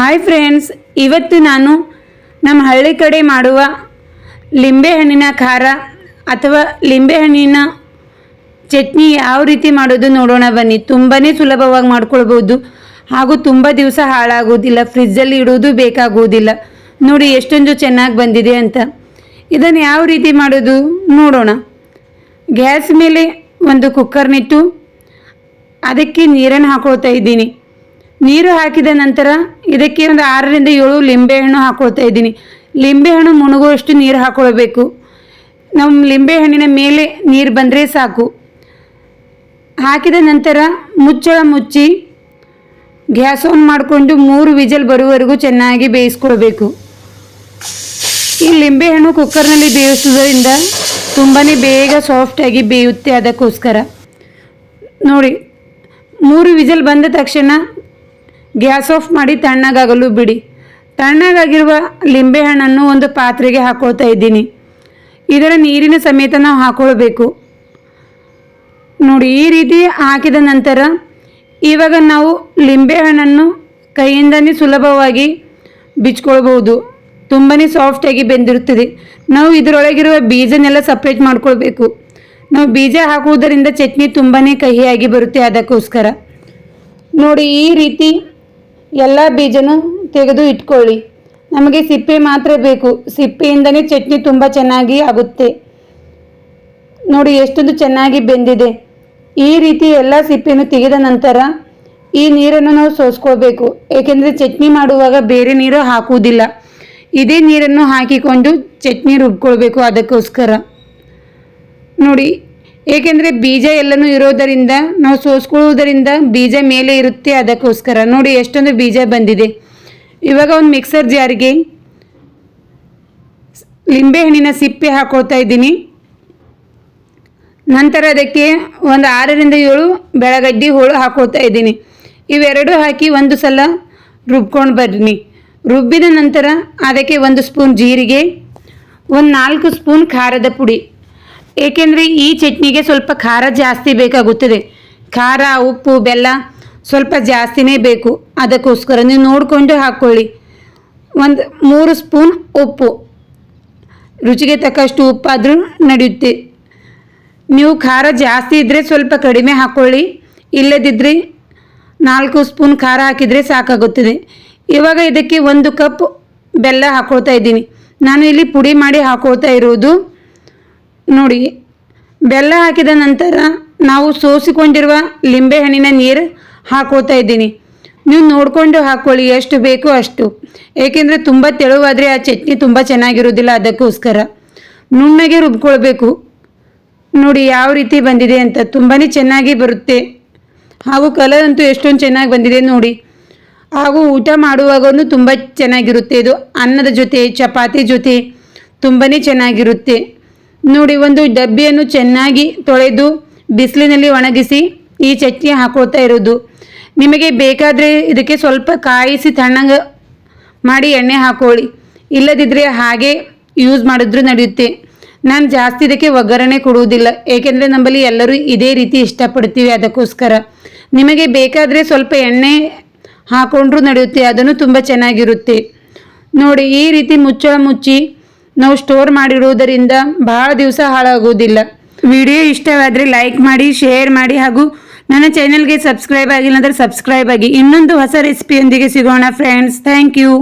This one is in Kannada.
ಹಾಯ್ ಫ್ರೆಂಡ್ಸ್ ಇವತ್ತು ನಾನು ನಮ್ಮ ಹಳ್ಳಿ ಕಡೆ ಮಾಡುವ ಲಿಂಬೆಹಣ್ಣಿನ ಖಾರ ಅಥವಾ ಲಿಂಬೆಹಣ್ಣಿನ ಚಟ್ನಿ ಯಾವ ರೀತಿ ಮಾಡೋದು ನೋಡೋಣ ಬನ್ನಿ. ತುಂಬಾ ಸುಲಭವಾಗಿ ಮಾಡ್ಕೊಳ್ಬೋದು ಹಾಗೂ ತುಂಬ ದಿವಸ ಹಾಳಾಗೋದಿಲ್ಲ ಫ್ರಿಜ್ಜಲ್ಲಿ ಇಡೋದು ಬೇಕಾಗುವುದಿಲ್ಲ. ನೋಡಿ ಎಷ್ಟೊಂದು ಚೆನ್ನಾಗಿ ಬಂದಿದೆ ಅಂತ. ಇದನ್ನು ಯಾವ ರೀತಿ ಮಾಡೋದು ನೋಡೋಣ. ಗ್ಯಾಸ್ ಮೇಲೆ ಒಂದು ಕುಕ್ಕರ್ನಿಟ್ಟು ಅದಕ್ಕೆ ನೀರನ್ನು ಹಾಕೊಳ್ತಾ ಇದ್ದೀನಿ. ನೀರು ಹಾಕಿದ ನಂತರ ಇದಕ್ಕೆ ಒಂದು ಆರರಿಂದ ಏಳು ಲಿಂಬೆಹಣ್ಣು ಹಾಕೊಳ್ತಾ ಇದ್ದೀನಿ. ಲಿಂಬೆಹಣ್ಣು ಮುಣಗುವಷ್ಟು ನೀರು ಹಾಕೊಳ್ಬೇಕು. ನಮ್ಮ ಲಿಂಬೆಹಣ್ಣಿನ ಮೇಲೆ ನೀರು ಬಂದರೆ ಸಾಕು. ಹಾಕಿದ ನಂತರ ಮುಚ್ಚಳ ಮುಚ್ಚಿ ಗ್ಯಾಸ್ ಆನ್ ಮಾಡಿಕೊಂಡು ಮೂರು ವಿಜಲ್ ಬರುವವರೆಗೂ ಚೆನ್ನಾಗಿ ಬೇಯಿಸ್ಕೊಳ್ಬೇಕು. ಈ ಲಿಂಬೆಹಣ್ಣು ಕುಕ್ಕರ್ನಲ್ಲಿ ಬೇಯಿಸೋದ್ರಿಂದ ತುಂಬಾ ಬೇಗ ಸಾಫ್ಟಾಗಿ ಬೇಯುತ್ತೆ ಅದಕ್ಕೋಸ್ಕರ. ನೋಡಿ, ಮೂರು ವಿಜಲ್ ಬಂದ ತಕ್ಷಣ ಗ್ಯಾಸ್ ಆಫ್ ಮಾಡಿ ತಣ್ಣಗಾಗಲು ಬಿಡಿ. ತಣ್ಣಗಾಗಿರುವ ಲಿಂಬೆಹಣ್ಣನ್ನು ಒಂದು ಪಾತ್ರೆಗೆ ಹಾಕೊಳ್ತಾ ಇದ್ದೀನಿ. ಇದರ ನೀರಿನ ಸಮೇತ ನಾವು ಹಾಕೊಳ್ಬೇಕು. ನೋಡಿ, ಈ ರೀತಿ ಹಾಕಿದ ನಂತರ ಇವಾಗ ನಾವು ಲಿಂಬೆಹಣ್ಣನ್ನು ಕೈಯಿಂದನೇ ಸುಲಭವಾಗಿ ಬಿಚ್ಕೊಳ್ಬೋದು ತುಂಬಾ ಸಾಫ್ಟಾಗಿ ಬೆಂದಿರುತ್ತದೆ. ನಾವು ಇದರೊಳಗಿರುವ ಬೀಜನೆಲ್ಲ ಸಪ್ರೇಟ್ ಮಾಡ್ಕೊಳ್ಬೇಕು. ನಾವು ಬೀಜ ಹಾಕುವುದರಿಂದ ಚಟ್ನಿ ತುಂಬಾ ಕಹಿಯಾಗಿ ಬರುತ್ತೆ ಅದಕ್ಕೋಸ್ಕರ. ನೋಡಿ, ಈ ರೀತಿ ಎಲ್ಲ ಬೀಜನೂ ತೆಗೆದು ಇಟ್ಕೊಳ್ಳಿ. ನಮಗೆ ಸಿಪ್ಪೆ ಮಾತ್ರ ಬೇಕು. ಸಿಪ್ಪೆಯಿಂದನೇ ಚಟ್ನಿ ತುಂಬ ಚೆನ್ನಾಗಿ ಆಗುತ್ತೆ. ನೋಡಿ ಎಷ್ಟೊಂದು ಚೆನ್ನಾಗಿ ಬೆಂದಿದೆ. ಈ ರೀತಿ ಎಲ್ಲ ಸಿಪ್ಪೆಯನ್ನು ತೆಗೆದ ನಂತರ ಈ ನೀರನ್ನು ನಾವು ಸೋಸ್ಕೋಬೇಕು. ಏಕೆಂದರೆ ಚಟ್ನಿ ಮಾಡುವಾಗ ಬೇರೆ ನೀರು ಹಾಕುವುದಿಲ್ಲ. ಇದೇ ನೀರನ್ನು ಹಾಕಿಕೊಂಡು ಚಟ್ನಿ ರುಬ್ಕೊಳ್ಬೇಕು ಅದಕ್ಕೋಸ್ಕರ. ನೋಡಿ ಏಕೆಂದರೆ ಬೀಜ ಎಲ್ಲನೂ ಇರೋದರಿಂದ, ನಾವು ಸೋಸ್ಕೊಳ್ಳುವುದರಿಂದ ಬೀಜ ಮೇಲೆ ಇರುತ್ತೆ ಅದಕ್ಕೋಸ್ಕರ. ನೋಡಿ, ಎಷ್ಟೊಂದು ಬೀಜ ಬಂದಿದೆ. ಇವಾಗ ಒಂದು ಮಿಕ್ಸರ್ ಜಾರಿಗೆ ಲಿಂಬೆಹಣ್ಣಿನ ಸಿಪ್ಪೆ ಹಾಕೋತಾ ಇದ್ದೀನಿ. ನಂತರ ಅದಕ್ಕೆ ಒಂದು ಆರರಿಂದ ಏಳು ಬೆಳಗಡ್ಡಿ ಹೋಳು ಹಾಕೋತಾ ಇದ್ದೀನಿ. ಇವೆರಡು ಹಾಕಿ ಒಂದು ಸಲ ರುಬ್ಕೊಂಡು ಬನ್ನಿ. ರುಬ್ಬಿದ ನಂತರ ಅದಕ್ಕೆ ಒಂದು ಸ್ಪೂನ್ ಜೀರಿಗೆ, ಒಂದು ನಾಲ್ಕು ಸ್ಪೂನ್ ಖಾರದ ಪುಡಿ. ಏಕೆಂದರೆ ಈ ಚಟ್ನಿಗೆ ಸ್ವಲ್ಪ ಖಾರ ಜಾಸ್ತಿ ಬೇಕಾಗುತ್ತದೆ. ಖಾರ, ಉಪ್ಪು, ಬೆಲ್ಲ ಸ್ವಲ್ಪ ಜಾಸ್ತಿನೇ ಬೇಕು. ಅದಕ್ಕೋಸ್ಕರ ನೀವು ನೋಡಿಕೊಂಡು ಹಾಕ್ಕೊಳ್ಳಿ. ಒಂದು ಮೂರು ಸ್ಪೂನ್ ಉಪ್ಪು. ರುಚಿಗೆ ತಕ್ಕಷ್ಟು ಉಪ್ಪಾದರೂ ನಡೆಯುತ್ತೆ. ನೀವು ಖಾರ ಜಾಸ್ತಿ ಇದ್ದರೆ ಸ್ವಲ್ಪ ಕಡಿಮೆ ಹಾಕ್ಕೊಳ್ಳಿ. ಇಲ್ಲದಿದ್ದರೆ ನಾಲ್ಕು ಸ್ಪೂನ್ ಖಾರ ಹಾಕಿದರೆ ಸಾಕಾಗುತ್ತದೆ. ಇವಾಗ ಇದಕ್ಕೆ ಒಂದು ಕಪ್ ಬೆಲ್ಲ ಹಾಕ್ಕೊಳ್ತಾ ಇದ್ದೀನಿ. ನಾನು ಇಲ್ಲಿ ಪುಡಿ ಮಾಡಿ ಹಾಕ್ಕೊಳ್ತಾ ಇರೋದು ನೋಡಿ, ಬೆಲ್ಲ ಹಾಕಿದ ನಂತರ ನಾವು ಸೋಸಿಕೊಂಡಿರುವ ಲಿಂಬೆಹಣ್ಣಿನ ನೀರು ಹಾಕೋತಾ ಇದ್ದೀನಿ. ನೀವು ನೋಡಿಕೊಂಡು ಹಾಕ್ಕೊಳ್ಳಿ ಎಷ್ಟು ಬೇಕೋ ಅಷ್ಟು. ಏಕೆಂದರೆ ತುಂಬ ತೆಳುವಾದರೆ ಆ ಚಟ್ನಿ ತುಂಬ ಚೆನ್ನಾಗಿರೋದಿಲ್ಲ ಅದಕ್ಕೋಸ್ಕರ. ನುಣ್ಣಗೆ ರುಬ್ಕೊಳ್ಬೇಕು. ನೋಡಿ, ಯಾವ ರೀತಿ ಬಂದಿದೆ ಅಂತ ತುಂಬಾ ಚೆನ್ನಾಗಿ ಬರುತ್ತೆ. ಹಾಗೂ ಕಲರ್ ಅಂತೂ ಎಷ್ಟೊಂದು ಚೆನ್ನಾಗಿ ಬಂದಿದೆ ನೋಡಿ. ಹಾಗೂ ಊಟ ಮಾಡುವಾಗೂ ತುಂಬ ಚೆನ್ನಾಗಿರುತ್ತೆ. ಇದು ಅನ್ನದ ಜೊತೆ, ಚಪಾತಿ ಜೊತೆ ತುಂಬಾ ಚೆನ್ನಾಗಿರುತ್ತೆ. ನೋಡಿ, ಒಂದು ಡಬ್ಬಿಯನ್ನು ಚೆನ್ನಾಗಿ ತೊಳೆದು ಬಿಸಿಲಿನಲ್ಲಿ ಒಣಗಿಸಿ ಈ ಚಟ್ನಿ ಹಾಕೊಳ್ತಾ ಇರೋದು. ನಿಮಗೆ ಬೇಕಾದರೆ ಇದಕ್ಕೆ ಸ್ವಲ್ಪ ಕಾಯಿಸಿ ತಣ್ಣಗೆ ಮಾಡಿ ಎಣ್ಣೆ ಹಾಕೊಳ್ಳಿ. ಇಲ್ಲದಿದ್ದರೆ ಹಾಗೆ ಯೂಸ್ ಮಾಡಿದ್ರೂ ನಡೆಯುತ್ತೆ. ನಾನು ಜಾಸ್ತಿ ಇದಕ್ಕೆ ಒಗ್ಗರಣೆ ಕೊಡುವುದಿಲ್ಲ. ಏಕೆಂದರೆ ನಮ್ಮಲ್ಲಿ ಎಲ್ಲರೂ ಇದೇ ರೀತಿ ಇಷ್ಟಪಡ್ತೀವಿ ಅದಕ್ಕೋಸ್ಕರ. ನಿಮಗೆ ಬೇಕಾದರೆ ಸ್ವಲ್ಪ ಎಣ್ಣೆ ಹಾಕೊಂಡ್ರೂ ನಡೆಯುತ್ತೆ. ಅದನ್ನು ತುಂಬ ಚೆನ್ನಾಗಿರುತ್ತೆ. ನೋಡಿ, ಈ ರೀತಿ ಮುಚ್ಚಳ ಮುಚ್ಚಿ ನಾವು ಸ್ಟೋರ್ ಮಾಡಿರುವುದರಿಂದ ಬಹಳ ದಿವಸ ಹಾಳಾಗುವುದಿಲ್ಲ. ವಿಡಿಯೋ ಇಷ್ಟವಾದರೆ ಲೈಕ್ ಮಾಡಿ ಶೇರ್ ಮಾಡಿ ಹಾಗೂ ನನ್ನ ಚಾನೆಲ್ಗೆ ಸಬ್ಸ್ಕ್ರೈಬ್ ಆಗಿಲ್ಲ ಅಂದರೆ ಸಬ್ಸ್ಕ್ರೈಬ್ ಆಗಿ. ಇನ್ನೊಂದು ಹೊಸ ರೆಸಿಪಿಯೊಂದಿಗೆ ಸಿಗೋಣ ಫ್ರೆಂಡ್ಸ್ ಥ್ಯಾಂಕ್ ಯು